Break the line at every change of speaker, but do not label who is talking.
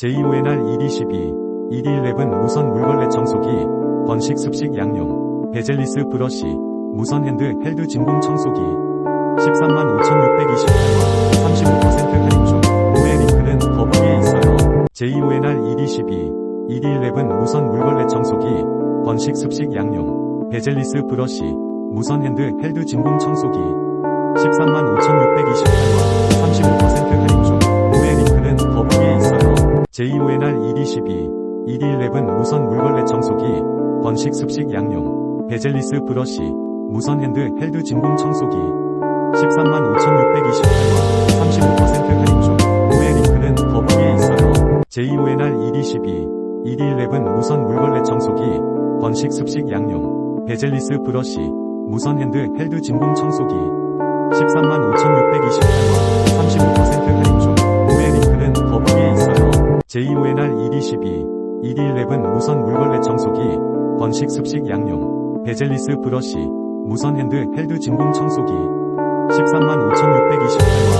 제2ONR ED12, ED11 무선 물걸레 청소기, 번식 습식 양용, 베젤리스 브러쉬, 무선 핸드 헬드 진공 청소기, 13만 5,628원, 35% 할인 중, 구매 링크는 더보기에 있어요. 제2ONR ED12, ED11 무선 물걸레 청소기, 번식 습식 양용, 베젤리스 브러쉬, 무선 핸드 헬드 진공 청소기, 13만 5,628원, 제2호의 날122 111은 무선 물걸레 청소기, 번식 습식 양용, 베젤리스 브러쉬, 무선 핸드 헬드 진공 청소기. 13만 5,628원 35% 할인 중. 구매 링크는 더보기에 있어요. 제2호의 날122 111은 무선 물걸레 청소기, 번식 습식 양용, 베젤리스 브러쉬, 무선 핸드 헬드 진공 청소기. 13만 5,628원 제2호의 날 122, 111은 무선 물걸레 청소기, 번식 습식 양용, 베젤리스 브러쉬, 무선 핸드 헬드 진공 청소기, 135,628원.